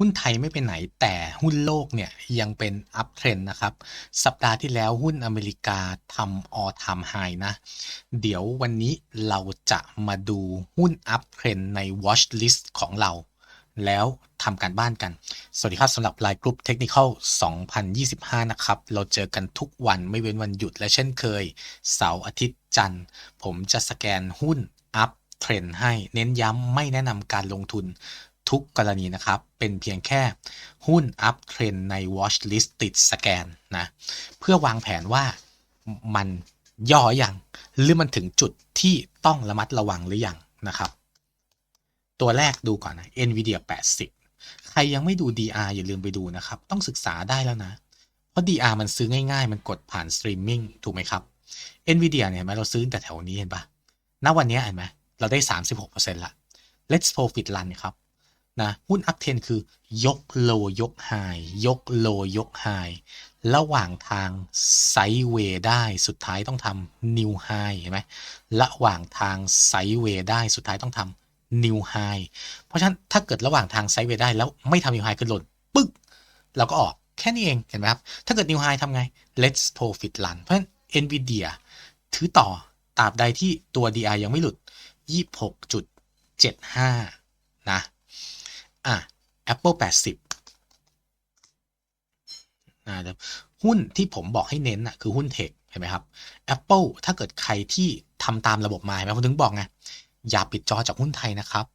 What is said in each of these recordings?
หุ้นไทยไม่ไปไหน แต่หุ้นโลกเนี่ยยังเป็นอัพเทรนนะครับ สัปดาห์ที่แล้วหุ้นอเมริกาทำ all time high นะ เดี๋ยววันนี้เราจะมาดูหุ้นอัพเทรนใน watch list ของเรา แล้วทำการบ้านกัน สวัสดีครับสำหรับไลน์กรุ๊ปเทคนิค2025 นะครับ เราเจอกันทุกวันไม่เว้นวันหยุดและเช่นเคย เสาร์อาทิตย์จันทร์ ผมจะสแกนหุ้นอัพเทรนให้เน้นย้ำไม่แนะนำการลงทุน ทุกกรณีนะครับ เป็นเพียงแค่หุ้นอัพเทรนใน watch list ติดสแกนนะ เพื่อวางแผนว่ามันย่ออยังหรือมันถึงจุดที่ต้องระมัดระวังหรือยังนะครับ ตัวแรกดูก่อนนะ NVIDIA 80 ใครยังไม่ดู DR อย่าลืมไปดูนะครับ ต้องศึกษาได้แล้วนะ เพราะ DR มันซื้อง่ายๆ มันกดผ่านสตรีมมิ่งถูกไหมครับ NVIDIA เนี่ยเห็นไหมเราซื้อแต่แถวนี้เห็นปะณวันนี้เห็นไหมเราได้ 36%ละ Let's Profit Run ครับ นะหุ้นอัพเทนคือยกโลยกไฮยกโลยกไฮระหว่างทางไซเวย์ได้สุดท้ายต้องทำนิวไฮเห็นไหมระหว่างทางไซเวย์ได้สุดท้ายต้องทำนิวไฮเพราะฉะนั้นถ้าเกิดระหว่างทางไซเวย์ได้แล้วไม่ทำนิวไฮขึ้นหล่นปึ๊กเราก็ออกแค่นี้เองเห็นไหมครับ ถ้าเกิดนิวไฮทำไง let's profit run เพราะฉะนั้น NVIDIA ถือต่อตราบใดที่ตัว DI ยังไม่หลุด 26.75 นะ อะ Apple 80อ่าหุ้นที่ผมบอกให้เน้นอะคือหุ้นเทคเห็นไหมครับ Apple ถ้าเกิดใครที่ทำตามระบบมาเห็นไหมผมถึงบอกไงอย่าปิดจอจากหุ้นไทยนะครับ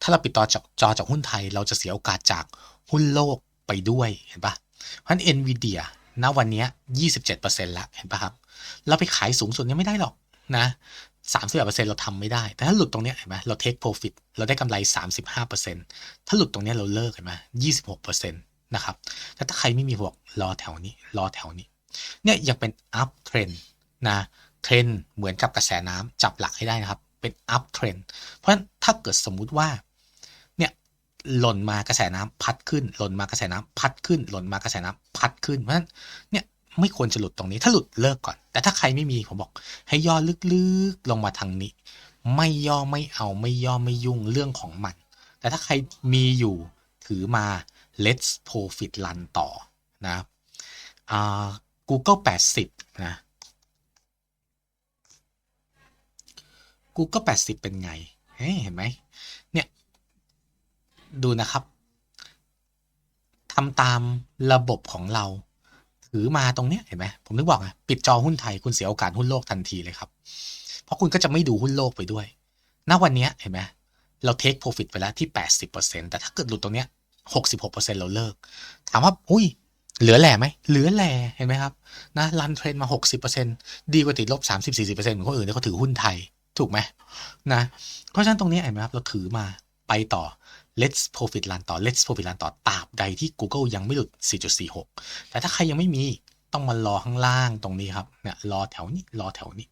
ถ้าเราปิดจอจากจอจากหุ้นไทย เราจะเสียโอกาสจากหุ้นโลกไปด้วยเห็นปะเพราะฉะนั้น NVIDIA ณวันนี้ 27%ละเห็นปะครับ เราไปขายสูงสุดยังไม่ได้หรอกนะ สามสิบเปอร์เซ็นต์เราทำไม่ได้ แต่ถ้าหลุดตรงนี้เห็นไหมเราเทคโปรฟิตเราได้กำไรสามสิบห้าเปอร์เซ็นต์ถ้าหลุดตรงนี้เราเลิกเห็นไหมยี่สิบหกเปอร์เซ็นต์นะครับ แต่ถ้าใครไม่มีบอกรอแถวนี้ รอแถวนี้ เนี่ยยังเป็นอัพเทรนนะเทรนเหมือนกับกระแสน้ำจับหลักให้ได้นะครับ เป็นอัพเทรนเพราะฉะนั้นถ้าเกิดสมมุติว่า เนี่ยหล่นมากระแสน้ำพัดขึ้น หล่นมากระแสน้ำพัดขึ้น หล่นมากระแสน้ำพัดขึ้น เพราะฉะนั้น เนี่ย ไม่ควรจะหลุดตรงนี้ ถ้าหลุดเลิกก่อน แต่ถ้าใครไม่มีผมบอก ให้ย่อลึกๆลงมาทางนี้ ไม่ย่อไม่เอาไม่ย่อไม่ยุ่งเรื่องของมัน แต่ถ้าใครมีอยู่ถือมา let's profit run ต่อนะอ่า Google 80 นะ Google 80 เป็นไง เห็นไหมเนี่ย ดูนะครับทำตามระบบของเรา ถือมาตรงเนี้ยเห็นไหมผมนึกบอกไงปิดจอหุ้นไทยคุณเสียโอกาสหุ้นโลกทันทีเลยครับ เพราะคุณก็จะไม่ดูหุ้นโลกไปด้วย ณวันนี้เห็นไหมเราเทคโปรฟิตไปแล้วที่ 80%แต่ถ้าเกิดหลุดตรงเนี้ย66%เราเลิก ถามว่าอุ้ยเหลือแหล่ไหมเหลือแหล่เห็นไหมครับนะรันเทรนมา 60%ดีกว่าติดลบ 30-40%เหมือนคนอื่นที่เขาถือหุ้นไทยถูกไหมนะเพราะฉะนั้นตรงนี้เห็นไหมครับเราถือมาไปต่อ let's profit run ต่อ let's profit run ต่อตราบใดที่ Google ยังไม่หลุด 4.46 แต่ถ้าใครยังไม่มีต้องมารอข้างล่างตรงนี้ครับเนี่ยรอแถวนี้รอแถวนี้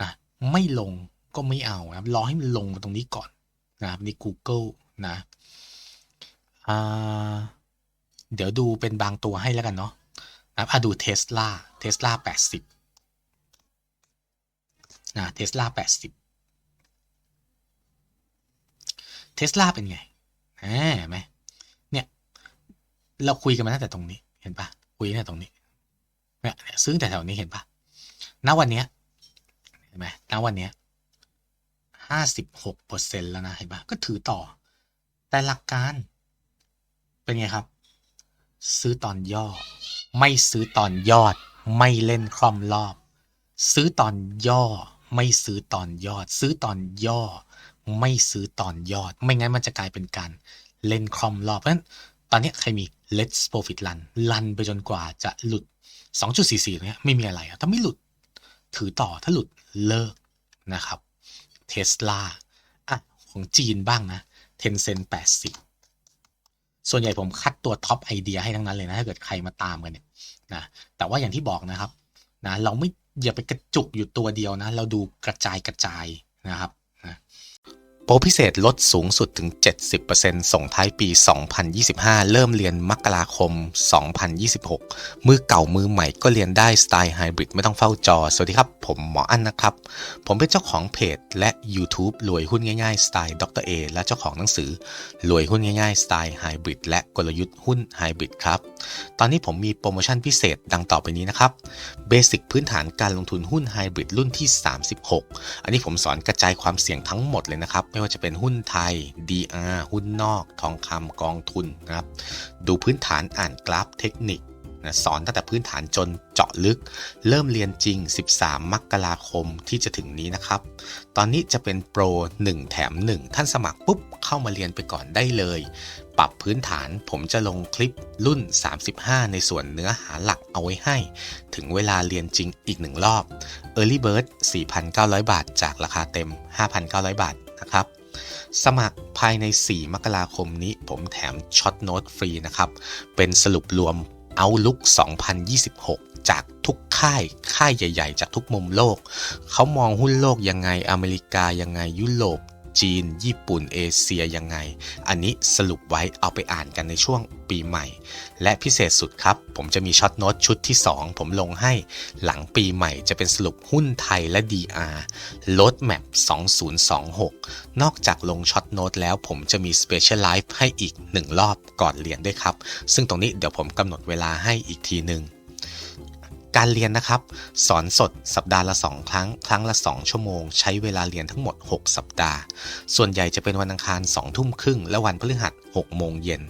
นะไม่ลงก็ไม่เอาครับรอให้มันลงมาตรงนี้ก่อนนะครับนี่ Google นะเดี๋ยวดูเป็นบางตัวให้แล้วกันเนาะนะครับอะดูเทสลาเทสลาแปดสิบนะเทสลาแปดสิบเทสลาเป็นไง เห็นไหมเนี่ย เราคุยกันมาตั้งแต่ตรงนี้เห็นปะคุยตั้งแต่ตรงนี้เนี่ยซื้อแต่แถวนี้เห็นปะณวันเนี้ยเห็นไหมณวันเนี้ยห้าสิบหกเปอร์เซ็นแล้วนะเห็นปะก็ถือต่อ แต่หลักการ เป็นไงครับ ซื้อตอนย่อ ไม่ซื้อตอนยอด ไม่เล่นคล่อมรอบ ซื้อตอนย่อ ไม่ซื้อตอนยอด ซื้อตอนย่อ ไม่ซื้อตอนยอด ไม่งั้นมันจะกลายเป็นการเล่นคลอมรอบเพราะฉะนั้นตอนนี้ใครมี let's profit run ลันไปจนกว่าจะหลุด 2.44เนี่ยไม่มีอะไรถ้าไม่หลุดถือต่อถ้าหลุดเลิกนะครับเทสลาอะของจีนบ้างนะเทนเซ็นแปดสิบส่วนใหญ่ผมคัดตัวท็อปไอเดียให้ทั้งนั้นเลยนะ ถ้าเกิดใครมาตามกันเนี่ยนะแต่ว่าอย่างที่บอกนะครับนะเราไม่อย่าไปกระจุกอยู่ตัวเดียวนะ เราดูกระจายกระจายนะครับ นะรพิเศษลดสูงสุดถึง 70%ส่งท้ายปี 2025 เริ่มเรียนมกราคม 2026 มือเก่ามือใหม่ก็เรียนได้สไตล์ไฮบริดไม่ต้องเฝ้าจอ สวัสดีครับ ผมหมออั้นนะครับ ผมเป็นเจ้าของเพจและ YouTube รวยหุ้นง่ายๆ สไตล์ดรเอและเจ้าของหนังสือ รวยหุ้นง่ายๆ สไตล์ไฮบริดและกลยุทธ์หุ้นไฮบริดครับ ตอนนี้ผมมีโปรโมชั่นพิเศษดังต่อไปนี้นะครับเบสิกพื้นฐานการลงทุนหุ้นไฮบริดรุ่นที่ 36 อันนี้ผมสอนกระจายความเสี่ยงทั้งหมดเลยนะครับไม่ว่าจะเป็นหุ้นไทย DR หุ้นนอก ทองคำกองทุนนะครับ ดูพื้นฐานอ่านกราฟเทคนิคนะสอนตั้งแต่พื้นฐานจนเจาะลึก เริ่มเรียนจริง 13 มกราคมที่จะถึงนี้นะครับ ตอนนี้จะเป็นโปร 1 แถม 1 ท่านสมัครปุ๊บ เข้ามาเรียนไปก่อนได้เลย ปรับพื้นฐานผมจะลงคลิปรุ่น 35 ในส่วนเนื้อหาหลักเอาไว้ให้ ถึงเวลาเรียนจริงอีกหนึ่งรอบ Early Bird 4,900 บาท จากราคาเต็ม 5,900 บาท นะครับ สมัครภายใน 4 มกราคมนี้ผมแถมช็อตโน้ตฟรีนะครับ เป็นสรุปรวม Outlook 2026 จากทุกค่าย ค่ายใหญ่ ๆ จากทุกมุมโลก เขามองหุ้นโลกยังไง อเมริกายังไง ยุโรป จีน ญี่ปุ่นเอเชียยังไง อันนี้สรุปไว้เอาไปอ่านกันในช่วงปีใหม่ และพิเศษสุดครับ ผมจะมีช็อตโน้ตชุดที่ 2 ผมลงให้หลังปีใหม่จะเป็นสรุปหุ้นไทยและ DR ลดแมป2026 นอกจากลงช็อตโน้ตแล้วผมจะมี Special Live ให้อีก 1 รอบก่อนเรียนด้วยครับ ซึ่งตรงนี้เดี๋ยวผมกำหนดเวลาให้อีกทีหนึ่ง การเรียนนะครับ สอนสดสัปดาห์ละ 2 ครั้ง ครั้งละ 2 ชั่วโมง ใช้เวลาเรียนทั้งหมด 6 สัปดาห์ ส่วนใหญ่จะเป็นวันอังคาร 2 ทุ่มครึ่ง และวันพฤหัส6โมงเย็น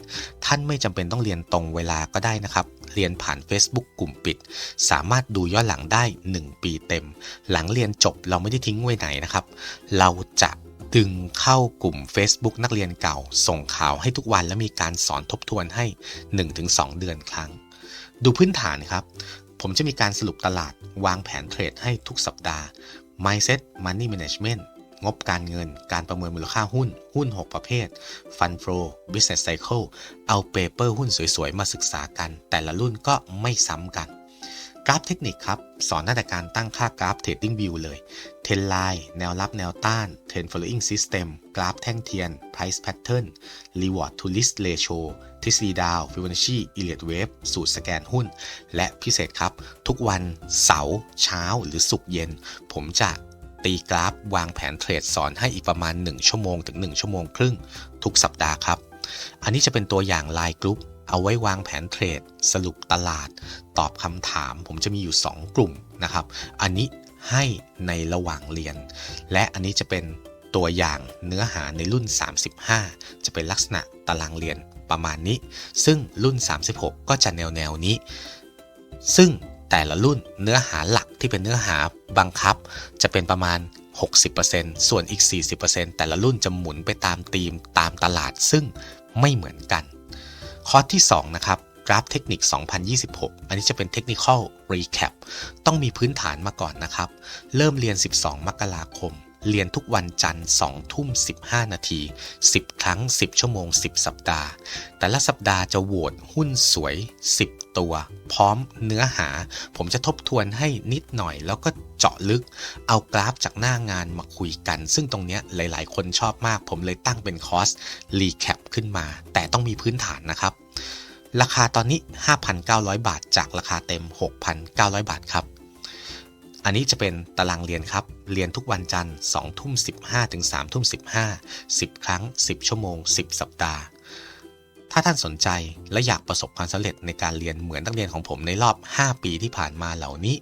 ท่านไม่จำเป็นต้องเรียนตรงเวลาก็ได้นะครับ เรียนผ่าน Facebook กลุ่มปิด สามารถดูย้อนหลังได้ 1 ปีเต็ม หลังเรียนจบเราไม่ได้ทิ้งไว้ไหนนะครับ เราจะดึงเข้ากลุ่ม Facebook นักเรียนเก่า ส่งข่าวให้ทุกวันและมีการสอนทบทวนให้ 1-2 เดือนครั้ง ดูพื้นฐานครับ ผมจะมีการสรุปตลาดวางแผนเทรดให้ทุกสัปดาห์ Mindset Money Management งบการเงิน การประเมินมูลค่าหุ้น หุ้น 6 ประเภท Fund Flow Business Cycle เอาเปเปอร์หุ้นสวยๆ มาศึกษากัน แต่ละรุ่นก็ไม่ซ้ำกัน กราฟเทคนิคครับ สอนตั้งแต่การตั้งค่ากราฟ Trading View เลย เทรนไลน์แนวรับแนวต้านเทรน following system กราฟแท่งเทียน price pattern reward to risk ratio ทฤษฎีดาว Fibonacci Elliott Wave สูตรสแกนหุ้น และพิเศษครับ ทุกวันเสาร์เช้าหรือศุกร์เย็น ผมจะตีกราฟวางแผนเทรดสอนให้อีกประมาณ 1 ชั่วโมงถึง 1 ชั่วโมงครึ่ง ทุกสัปดาห์ครับ อันนี้จะเป็นตัวอย่างไลน์กรุ๊ป เอาไว้วางแผนเทรด สรุปตลาด ตอบคำถาม ผมจะมีอยู่ 2 กลุ่มนะครับ อันนี้ให้ในระหว่างเรียน และอันนี้จะเป็นตัวอย่างเนื้อหาในรุ่น 35 จะเป็นลักษณะตารางเรียนประมาณนี้ ซึ่งรุ่น 36 ก็จะแนวแนวนี้ ซึ่งแต่ละรุ่นเนื้อหาหลักที่เป็นเนื้อหาบังคับ จะเป็นประมาณ 60%ส่วนอีก 40%แต่ละรุ่นจะหมุนไปตามธีมตามตลาดซึ่งไม่เหมือนกัน คอร์สที่ 2 นะครับกราฟเทคนิค 2026 อันนี้จะเป็นเทคนิคอล Recap ต้องมีพื้นฐานมาก่อนนะครับ เริ่มเรียน 12 มกราคม เรียนทุกวันจันทร์ 2 ทุ่ม 15 นาที 10 ครั้ง 10 ชั่วโมง 10 สัปดาห์ แต่ละสัปดาห์จะโหวตหุ้นสวย 10 ตัว พร้อมเนื้อหา ผมจะทบทวนให้นิดหน่อย แล้วก็เจาะลึก เอากราฟจากหน้างานมาคุยกัน ซึ่งตรงนี้หลาย ๆ คนชอบมาก ผมเลยตั้งเป็นคอร์สรีแคปขึ้นมา แต่ต้องมีพื้นฐานนะครับ ราคาตอนนี้ 5,900 บาท จากราคาเต็ม 6,900 บาทครับอันนี้จะเป็นตารางเรียนครับ เรียนทุกวันจันทร์2ทุ่ม15 ถึง3ทุ่ม15 10 ครั้ง 10 ชั่วโมง 10 สัปดาห์ ถ้าท่านสนใจและอยากประสบความสำเร็จในการเรียนเหมือนนักเรียนของผมในรอบ 5 ปีที่ผ่านมาเหล่านี้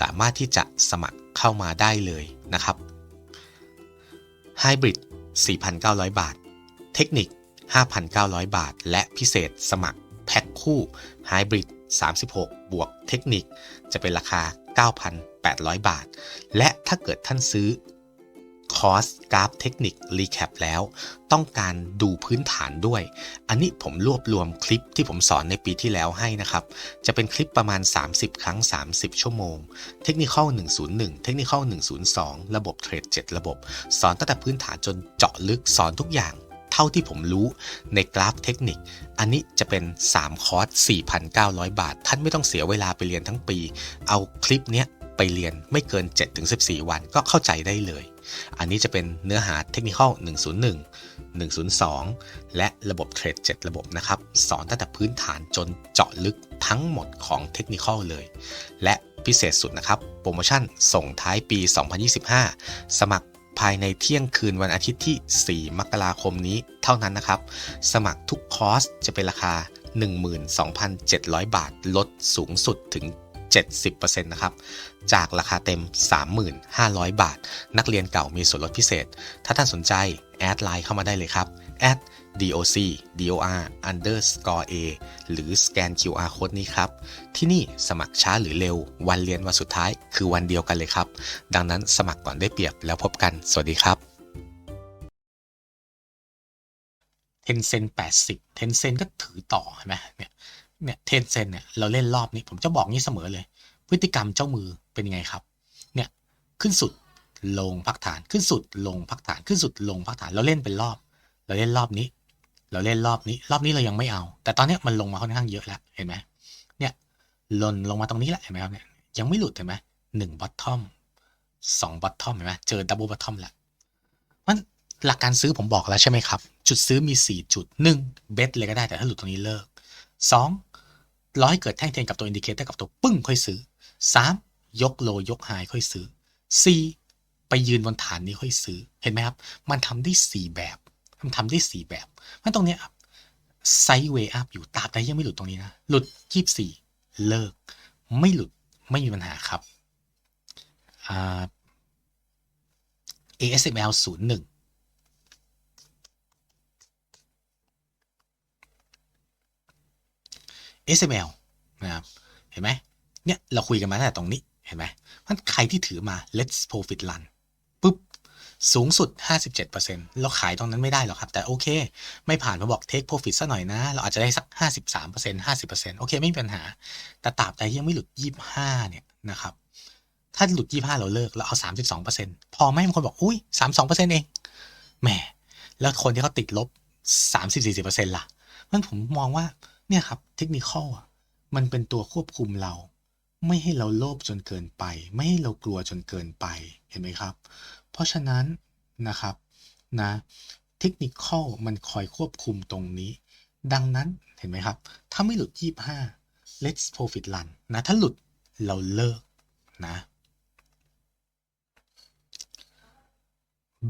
สามารถที่จะสมัครเข้ามาได้เลยนะครับ Hybrid 4,900 บาท เทคนิค 5,900 บาท และพิเศษสมัครแพ็คคู่ Hybrid 36 บวกเทคนิค จะเป็นราคา 9,800 บาท และถ้าเกิดท่านซื้อ คอร์สกราฟเทคนิครีแคปแล้ว ต้องการดูพื้นฐานด้วย อันนี้ผมรวบรวมคลิปที่ผมสอนในปีที่แล้วให้นะครับ จะเป็นคลิปประมาณ 30 ครั้ง 30 ชั่วโมง เทคนิค101 เทคนิค102 ระบบเทรด 7 ระบบ สอนตั้งแต่พื้นฐานจนเจาะลึกสอนทุกอย่างเท่าที่ผมรู้ในกราฟเทคนิค อันนี้จะเป็น 3 คอร์ส 4,900 บาท ท่านไม่ต้องเสียเวลาไปเรียนทั้งปี เอาคลิปเนี้ยไปเรียนไม่เกิน 7-14 วันก็เข้าใจได้เลย อันนี้จะเป็นเนื้อหาเทคนิค101 102 และระบบเทรด7ระบบนะครับ สอนตั้งแต่พื้นฐานจนเจาะลึกทั้งหมดของเทคนิคเลย และพิเศษสุดนะครับ โปรโมชั่นส่งท้ายปี 2025 สมัครภายในเที่ยงคืนวันอาทิตย์ที่ 4 มกราคมนี้เท่านั้นนะครับ สมัครทุกคอร์สจะเป็นราคา 12,700 บาท ลดสูงสุดถึง 70%นะครับจากราคาเต็ม 3,500 บาท นักเรียนเก่ามีส่วนลดพิเศษ ถ้าท่านสนใจแอดไลน์เข้ามาได้เลยครับ at doc dor underscore a หรือสแกน QR code นี้ครับ ที่นี่สมัครช้าหรือเร็ว วันเรียนวันสุดท้ายคือวันเดียวกันเลยครับ ดังนั้นสมัครก่อนได้เปรียบแล้วพบกัน สวัสดีครับเทนเซนแปดสิบเทนเซนก็ถือต่อเห็นไหมเนี่ย เนี่ยเทนเซนเนี่ยเราเล่นรอบนี้ผมจะบอกงี้เสมอเลย พฤติกรรมเจ้ามือเป็นยังไงครับเนี่ยขึ้นสุดลงพักฐานขึ้นสุดลงพักฐานขึ้นสุดลงพักฐานเราเล่นเป็นรอบ เราเล่นรอบนี้ เราเล่นรอบนี้ รอบนี้เรายังไม่เอา แต่ตอนนี้มันลงมาค่อนข้างเยอะแล้วเห็นไหมเนี่ยหล่นลงมาตรงนี้แหละเห็นไหมครับเนี่ยยังไม่หลุดเห็นไหมหนึ่งบอททอมสองบอททอมเห็นไหมเจอดับเบิลบอททอมแล้วมันหลักการซื้อผมบอกแล้วใช่ไหมครับ จุดซื้อมี 4 จุด 1. เบสเลยก็ได้แต่ถ้าหลุดตรงนี้เลิก 2. รอให้เกิดแท่งเทียนกับตัวอินดิเคเตอร์กับตัวปึ้งค่อยซื้อ 3. ยกโลยกไฮค่อยซื้อ 4. ไปยืนบนฐานนี้ค่อยซื้อเห็นไหมครับ มันทำได้ 4 แบบมันทำได้ 4 แบบมันตรงเนี้ยครับไซด์เวย์อัพอยู่ตราบใดยังไม่หลุดตรงนี้นะ หลุด 24 เลิก ไม่หลุดไม่มีปัญหาครับ ASML 01 SML นะครับเห็นไหมเนี่ยเราคุยกันมาตั้งแต่ตรงนี้เห็นไหมมันใครที่ถือมา let's profit run ปุ๊บสูงสุด 57%เราขายตรงนั้นไม่ได้หรอกครับ แต่โอเค ไม่ผ่านมาบอก take profit ซะหน่อยนะ เราอาจจะได้สัก 53% 50%โอเค ไม่มีปัญหา แต่ตราบใดยังไม่หลุด 25 เนี่ยนะครับถ้าหลุด 25 เราเลิก เราเอา 32%พอไหมบางคนบอก อุ้ย 32%เองแหมแล้วคนที่เขาติดลบ 30-40%ล่ะมันผมมองว่า เนี่ยครับเทคนิคอลอะมันเป็นตัวควบคุมเรา ไม่ให้เราโลภจนเกินไป ไม่ให้เรากลัวจนเกินไปเห็นไหมครับ เพราะฉะนั้นนะครับนะเทคนิคอลมันคอยควบคุมตรงนี้ ดังนั้นเห็นไหมครับ ถ้าไม่หลุด 25 let's profit run นะถ้าหลุดเราเลิกนะ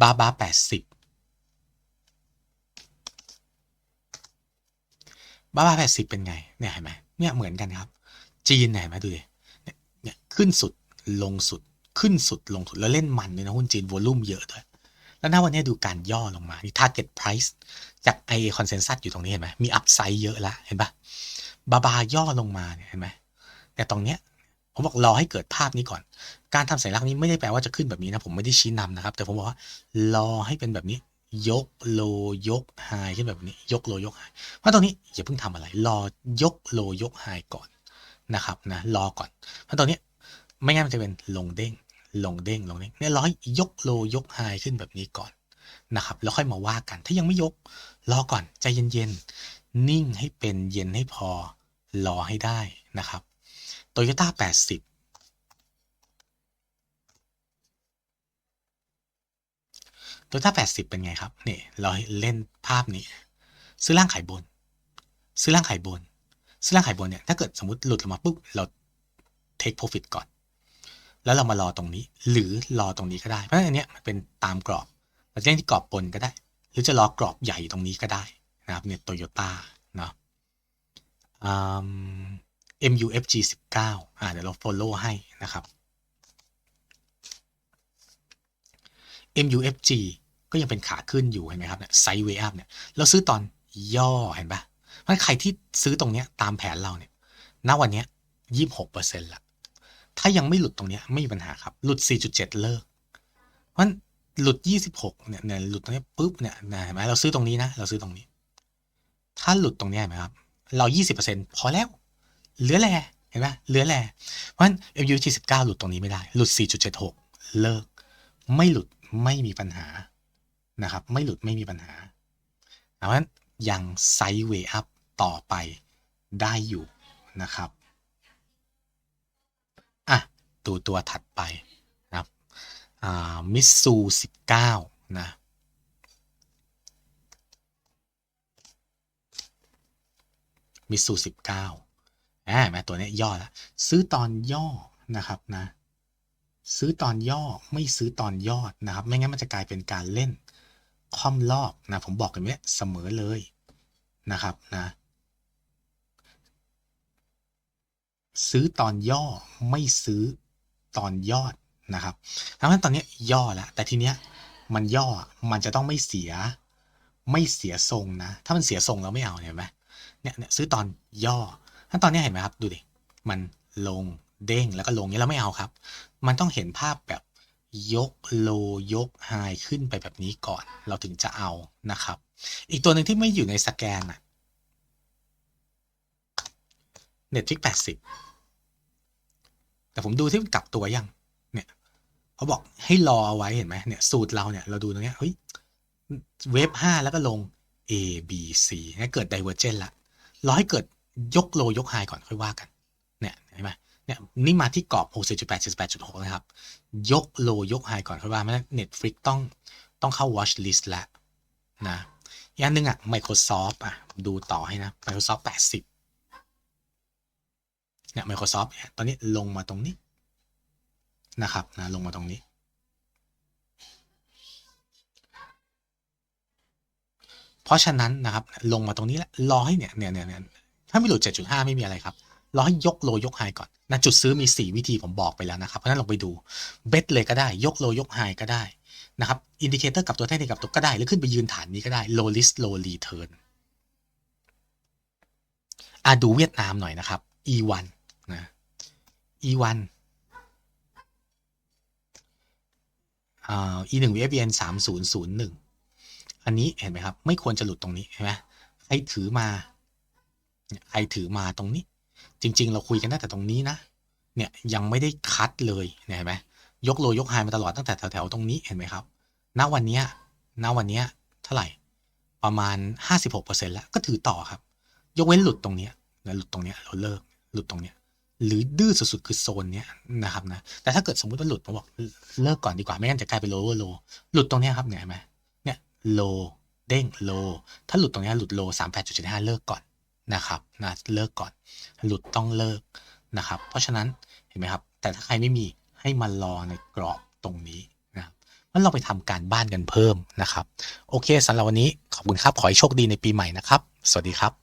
บาบา80 บ้าบ้า80เป็นไงเนี่ยเห็นไหมเนี่ยเหมือนกันครับ จีนเนี่ยเห็นไหมดูดิเนี่ยเนี่ยขึ้นสุดลงสุดขึ้นสุดลงสุดแล้วเล่นมันเลยนะหุ้นจีนวอลุ่มเยอะด้วยแล้วหน้าวันนี้ดูการย่อลงมา นี่ target price จาก IA consensus อยู่ตรงนี้เห็นไหมมี upside เยอะแล้วเห็นปะบาบาย่อลงมาเนี่ยเห็นไหมแต่ตรงเนี้ยผมบอกรอให้เกิดภาพนี้ก่อน การทำสัญลักษณ์นี้ไม่ได้แปลว่าจะขึ้นแบบนี้นะ ผมไม่ได้ชี้นำนะครับ แต่ผมบอกว่ารอให้เป็นแบบนี้ ยกโลยกไฮขึ้นแบบนี้ ยกโลยกไฮเพราะตรงนี้อย่าเพิ่งทำอะไร รอยกโลยกไฮก่อนนะครับนะรอก่อน เพราะตรงนี้ไม่งั้นมันจะเป็นลงเด้งลงเด้งลงเด้งเนี่ยร้อยยกโลยกไฮขึ้นแบบนี้ก่อนนะครับแล้วค่อยมาว่ากัน ถ้ายังไม่ยกรอก่อนใจเย็นๆ นิ่งให้เป็นเย็นให้พอรอให้ได้นะครับโตโยต้า80 ตโยต้า 80 เป็นไงครับนี่เราเล่นภาพนี้ ซื้อล่างขายบน ซื้อล่างขายบน ซื้อล่างขายบนเนี่ยถ้าเกิดสมมติหลุดลงมาปุ๊บเรา take profit ก่อน แล้วเรามารอตรงนี้ หรือรอตรงนี้ก็ได้ เพราะฉะนั้นอันเนี้ยมันเป็นตามกรอบเราจะเล่นที่กรอบบนก็ได้ หรือจะรอกรอบใหญ่ตรงนี้ก็ได้นะครับเนี่ยโตโยต้าเนาะ MUFG 19อ่าเดี๋ยวเรา follow ให้นะครับ MUFG ก็ยังเป็นขาขึ้นอยู่เห็นไหมครับเนี่ยไซด์เวย์อัพเนี่ยเราซื้อตอนย่อเห็นปะเพราะใครที่ซื้อตรงเนี้ยตามแผนเราเนี่ยณวันเนี้ยยี่สิบหกเปอร์เซ็นต์ละถ้ายังไม่หลุดตรงเนี้ยไม่มีปัญหาครับหลุด4.7เจ็ดเลิก เพราะหลุด26เนี่ยเนี่ยหลุดตรงนี้ปุ๊บเนี่ยเห็นไหมเราซื้อตรงนี้นะ เราซื้อตรงนี้ ถ้าหลุดตรงนี้เห็นไหมครับเรา20%พอแล้วเหลือแลเห็นไหมเหลือแลเพราะฉะนั้น MUG 19หลุดตรงนี้ไม่ได้ หลุด 4.76 เลิก ไม่หลุดไม่มีปัญหา นะครับ ไม่หลุดไม่มีปัญหาเพราะฉะนั้นยังไซด์เวย์อัพต่อไปได้อยู่นะครับอะดูตัวถัดไปนะครับมิสซูสิบเก้านะมิสซูสิบเก้าอ่าแม้ตัวเนี้ยย่อแล้วซื้อตอนย่อนะครับนะ ซื้อตอนย่อไม่ซื้อตอนยอดนะครับ ไม่งั้นมันจะกลายเป็นการเล่น ค่อมรอบนะผมบอกกันเนี้เสมอเลยนะครับนะซื้อตอนย่อไม่ซื้อตอนยอดนะครับดังนั้นตอนนี้ย่อแล้วแต่ทีเนี้ยมันย่อมันจะต้องไม่เสียไม่เสียทรงนะ ถ้ามันเสียทรงเราไม่เอาเห็นไหมเนี่ยเนี่ยซื้อตอนย่อถ้าตอนนี้เห็นไหมครับดูดิมันลงเด้งแล้วก็ลงนี้เราไม่เอาครับ มันต้องเห็นภาพแบบ ยกโลยกไฮขึ้นไปแบบนี้ก่อน เราถึงจะเอานะครับ อีกตัวหนึ่งที่ไม่อยู่ในสแกนอะ Netflix 80แต่ผมดูที่มันกลับตัวยังเนี่ยเขาบอกให้รอเอาไว้เห็นไหมเนี่ยสูตรเราเนี่ยเราดูตรงเนี้ยเฮ้ยเวฟห้าแล้วก็ลง A B C ให้เกิด Divergent ละรอให้เกิดยกโลยกไฮก่อนค่อยว่ากันเนี่ยเห็นไหม เนี่ยนี่มาที่กรอบ 60.8 78.6 นะครับ ยกโลยกไฮก่อนค่อยว่าไม่ Netflix ต้องต้องเข้า watch list แล้วนะอีกอันหนึ่งอะ Microsoft อะ ดูต่อให้นะ Microsoft 80เนี่ย Microsoft เนี่ยตอนนี้ลงมาตรงนี้นะครับนะลงมาตรงนี้ เพราะฉะนั้นนะครับ ลงมาตรงนี้แล้วรอให้เนี่ยเนี่ยเนี่ยเนี่ยถ้าไม่หลุด 7.5 ไม่มีอะไรครับ รอให้ยกโลยกไฮก่อน นะจุดซื้อมี 4 วิธีผมบอกไปแล้วนะครับ เพราะนั้นลองไปดูเบสเลยก็ได้ ยกโลยกไฮก็ได้นะครับอินดิเคเตอร์กับตัวเทคนิคกับตัวก็ได้ หรือขึ้นไปยืนฐานนี้ก็ได้ low risk low return อะดูเวียดนามหน่อยนะครับ E1 นะ E1 อ่า E1 VFN 3001 อันนี้เห็นไหมครับ ไม่ควรจะหลุดตรงนี้เห็นไหมใครถือมา ใครถือมาตรงนี้ จริง ๆ เราคุยกันได้แต่ตรงนี้นะ เนี่ยยังไม่ได้คัดเลยเนี่ยเห็นไหมยกโลยกไฮมาตลอดตั้งแต่แถวๆตรงนี้เห็นไหมครับ ณวันนี้ณวันนี้เท่าไหร่ประมาณ 56%แล้วก็ถือต่อครับ ยกเว้นหลุดตรงนี้นะหลุดตรงนี้เราเลิกหลุดตรงนี้หรือดื้อสุดๆคือโซนเนี้ยนะครับนะแต่ถ้าเกิดสมมุติว่าหลุดผมบอกเลิกก่อนดีกว่าไม่งั้นจะกลายเป็นโลเวอร์โลหลุดตรงนี้ครับเนี่ยเห็นไหมเนี่ยโลเด้งโลถ้าหลุดตรงนี้หลุดโล38.75เลิกก่อน นะครับนะเลิกก่อน หลุดต้องเลิกนะครับ เพราะฉะนั้นเห็นไหมครับ แต่ถ้าใครไม่มีให้มารอในกรอบตรงนี้นะครับมันเราไปทำการบ้านกันเพิ่มนะครับ โอเคสำหรับวันนี้ขอบคุณครับ ขอให้โชคดีในปีใหม่นะครับ สวัสดีครับ